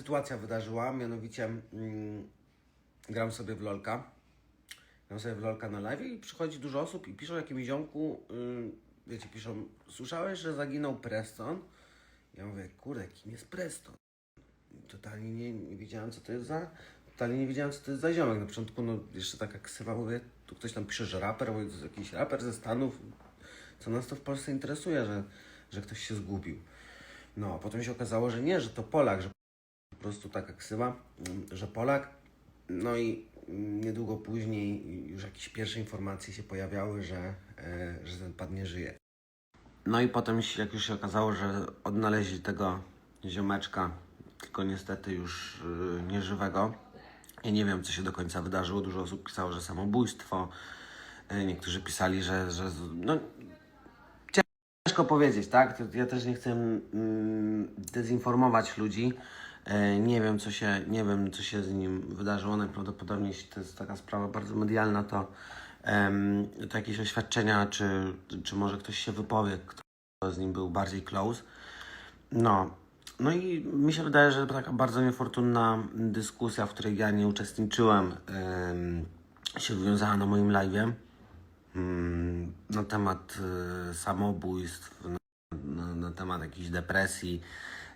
sytuacja wydarzyła, mianowicie mm, gram sobie w LOLka. Gram sobie w LOLka na live i przychodzi dużo osób i piszą jakimś ziomku, y, wiecie, piszą, słyszałeś, że zaginął Preston? Ja mówię, kurde, kim jest Preston? Totalnie nie, nie wiedziałem, co to jest za... Totalnie nie wiedziałem, co to jest za ziomek. Na początku, no, jeszcze taka ksywa, mówię, tu ktoś tam pisze, że raper, to jest jakiś raper ze Stanów. Co nas to w Polsce interesuje, że, że ktoś się zgubił. No, a potem się okazało, że nie, że to Polak, że prostu taka ksywa, że Polak. No i niedługo później już jakieś pierwsze informacje się pojawiały, że, e, że ten pan nie żyje. No i potem, jak już się okazało, że odnaleźli tego ziomeczka, tylko niestety już y, nieżywego. Ja nie wiem, co się do końca wydarzyło. Dużo osób pisało, że samobójstwo. Y, Niektórzy pisali, że, że no, ciężko powiedzieć, tak? Ja też nie chcę mm, dezinformować ludzi. E, Nie wiem, co się, nie wiem, co się z nim wydarzyło. Najprawdopodobniej, jeśli to jest taka sprawa bardzo medialna, to, to jakieś oświadczenia, czy, czy może ktoś się wypowie, kto z nim był bardziej close. No. No i mi się wydaje, że taka bardzo niefortunna dyskusja, w której ja nie uczestniczyłem, em, się wywiązała na moim live'ie mm, na temat y, samobójstw, na, temat jakiejś depresji,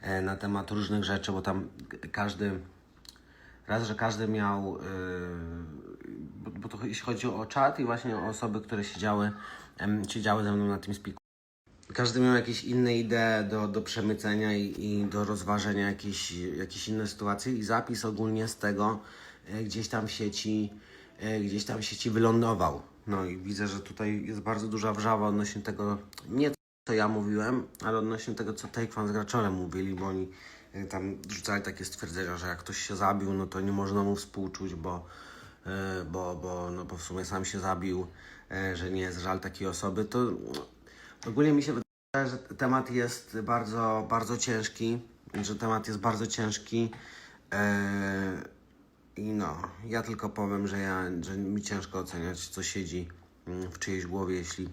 e, na temat różnych rzeczy, bo tam każdy, raz, że każdy miał, y, bo, bo to jeśli chodzi o czat i właśnie o osoby, które siedziały, siedziały ze mną na tym spiku. Każdy miał jakieś inne idee do, do przemycenia i, i do rozważenia jakieś, jakieś inne sytuacje i zapis ogólnie z tego e, gdzieś tam w sieci, e, gdzieś tam w sieci wylądował. No i widzę, że tutaj jest bardzo duża wrzawa odnośnie tego, nie co ja mówiłem, ale odnośnie tego, co Take z Graczolem mówili, bo oni e, tam rzucali takie stwierdzenia, że jak ktoś się zabił, no to nie można mu współczuć, bo, e, bo, bo, no bo w sumie sam się zabił, e, że nie jest żal takiej osoby, to ogólnie mi się wydaje, że temat jest bardzo, bardzo ciężki, że temat jest bardzo ciężki. I no, ja tylko powiem, że, ja, że mi ciężko oceniać, co siedzi mm, w czyjejś głowie, jeśli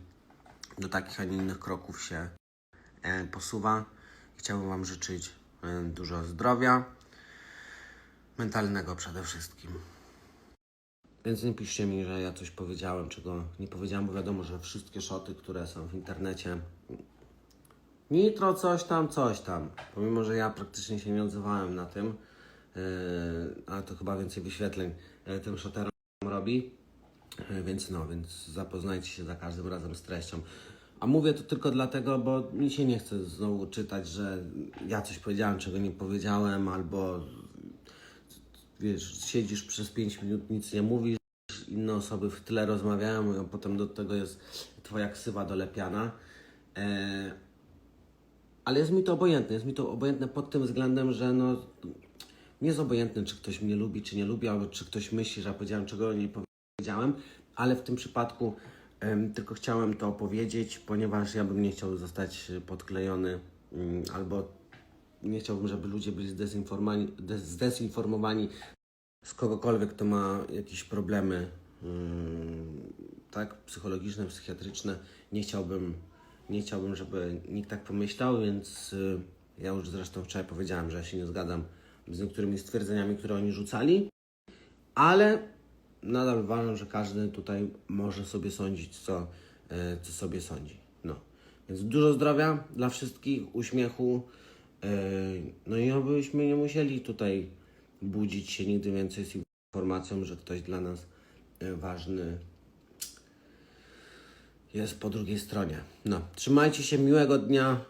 do takich, a nie innych kroków się e, posuwa. Chciałbym Wam życzyć e, dużo zdrowia, mentalnego przede wszystkim. Więc nie piszcie mi, że ja coś powiedziałem, czego nie powiedziałem, bo wiadomo, że wszystkie szoty, które są w internecie, nitro coś tam, coś tam. Pomimo, że ja praktycznie się nie odzywałem na tym, yy, ale to chyba więcej wyświetleń yy, tym shoterom robi. Yy, Więc no, więc zapoznajcie się za każdym razem z treścią. A mówię to tylko dlatego, bo mi się nie chce znowu czytać, że ja coś powiedziałem, czego nie powiedziałem, albo wiesz, siedzisz przez 5 minut, nic nie mówisz, inne osoby w tle rozmawiają, a potem do tego jest twoja ksywa dolepiana. E, ale jest mi to obojętne, jest mi to obojętne pod tym względem, że no, nie jest obojętne, czy ktoś mnie lubi, czy nie lubi, albo czy ktoś myśli, że ja powiedziałem, czego nie powiedziałem, ale w tym przypadku tylko chciałem to powiedzieć, ponieważ ja bym nie chciał zostać podklejony mm, albo nie chciałbym, żeby ludzie byli zdezinformowani, de- zdezinformowani z kogokolwiek, kto ma jakieś problemy mm, tak, psychologiczne, psychiatryczne. Nie chciałbym, nie chciałbym, żeby nikt tak pomyślał, więc y, ja już zresztą wczoraj powiedziałem, że ja się nie zgadzam z niektórymi stwierdzeniami, które oni rzucali, ale nadal uważam, że każdy tutaj może sobie sądzić, co, e, co sobie sądzi. No. Więc dużo zdrowia dla wszystkich, uśmiechu. e, No i abyśmy nie musieli tutaj budzić się nigdy więcej z informacją, że ktoś dla nas e, ważny jest po drugiej stronie. No, trzymajcie się, miłego dnia.